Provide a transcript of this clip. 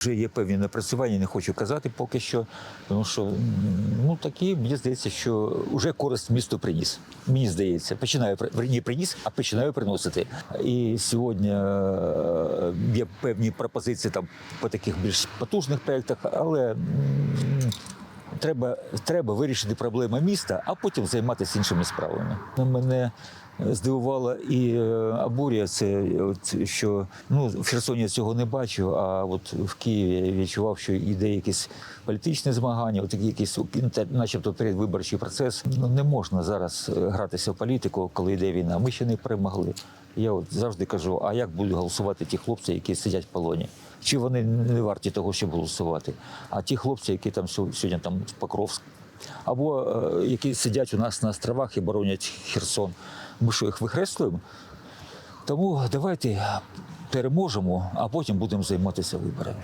Вже є певні напрацювання, не хочу казати поки що, тому що ну такі мені здається, що вже користь місту приніс. Мені здається, починаю не приніс, а починаю приносити. І сьогодні е, є певні пропозиції там по таких більш потужних проєктах, але треба, треба вирішити проблеми міста, а потім займатися іншими справами. Мене здивувало і е, обурює це, от, що ну, в Херсоні я цього не бачу, а от в Києві я відчував, що йде якесь політичне змагання, от якийсь начебто передвиборчий процес. Ну, не можна зараз е, гратися в політику, коли йде війна. Ми ще не перемогли. Я от завжди кажу: а як будуть голосувати ті хлопці, які сидять в полоні? Чи вони не варті того, щоб голосувати? А ті хлопці, які там сьогодні там в Покровськ, або е, які сидять у нас на островах і боронять Херсон, ми що їх вихрестуємо? Тому давайте переможемо, а потім будемо займатися виборами.